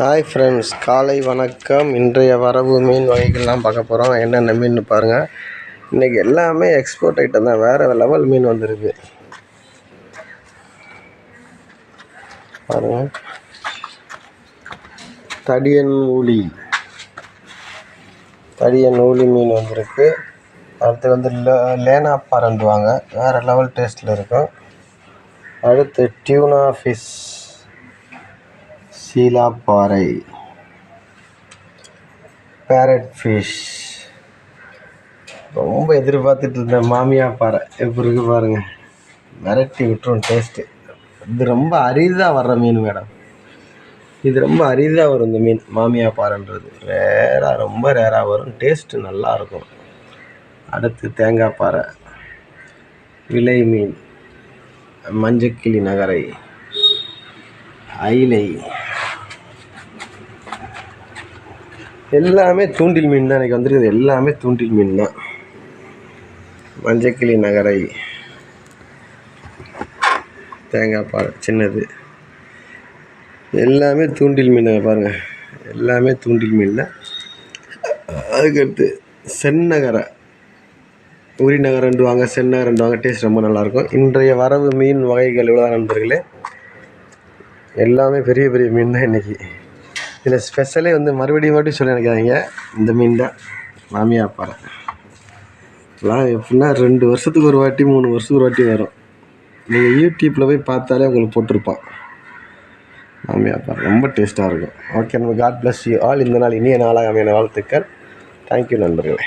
Hi friends காலை வணக்கம். இன்றைய வரவு மீன் வகைகள்லாம் பார்க்க போகிறோம் என்னென்ன மீன் பாருங்கள் இன்றைக்கி எல்லாமே எக்ஸ்போர்ட் ஐட்டம் தான். வேறு லெவல் மீன் வந்திருக்கு. பாருங்கள் தடியன் ஊலி. தடியன் ஊலி மீன் வந்திருக்கு. அடுத்து வந்து லேனா பாருண்டுவாங்க வேறு லெவல் டேஸ்ட்டில் இருக்கும். அடுத்து டியூனா ஃபிஷ் சீலாப்பாறை. பேரட் ஃபிஷ் ரொம்ப எதிர்பார்த்துட்டு இருந்த மாமியா பாறை எப்படி இருக்கு பாருங்க. மிரட்டி விட்டுரும் டேஸ்ட்டு இது ரொம்ப அரிதாக வர்ற மீன் மேடம் இது ரொம்ப அரிதாக வரும் இந்த மீன். மாமியா பாறைன்றது ரேராக ரொம்ப ரேராக வரும். டேஸ்ட்டு நல்லா இருக்கும். அடுத்து தேங்காய் பாறை. விலை மீன். மஞ்சக்கிளி நகரை. ஐலை. எல்லாமே தூண்டில் மீன் தான் எனக்கு வந்திருக்குது. எல்லாமே தூண்டில் மீன் தான். மஞ்சக்கிளி நகரை தேங்காய் பால் சின்னது. எல்லாமே தூண்டில் மீன் பாருங்கள் எல்லாமே தூண்டில் மீன் தான். அதுக்கடுத்து செந்நகரை உரிநகரண்டுவாங்க செந்நகரண்டுவாங்க டேஸ்ட் ரொம்ப நல்லாயிருக்கும். இன்றைய வரவு மீன் வகைகள் இவ்வளோ நண்பர்களே. எல்லாமே பெரிய பெரிய மீன் தான் இன்றைக்கி இதில் ஸ்பெஷலே வந்து மறுபடியும் மறுபடியும் சொல்லி நினைக்காதீங்க. இந்த மீன் தான். மாமியா பாறை இதெல்லாம் எப்படின்னா ரெண்டு வருஷத்துக்கு ஒரு வாட்டி மூணு வருஷத்துக்கு ஒரு வாட்டி வரும். நீங்கள் யூடியூப்பில் போய் பார்த்தாலே உங்களுக்கு போட்டிருப்பான். மாமியா பாறை ரொம்ப டேஸ்ட்டாக இருக்கும். ஓகே நம்ம காட் பிளஸ் யூ ஆல் இந்த நாள் இனிய நாளாக அமையான வாழ்த்துக்கள். தேங்க்யூ நண்பர்களே.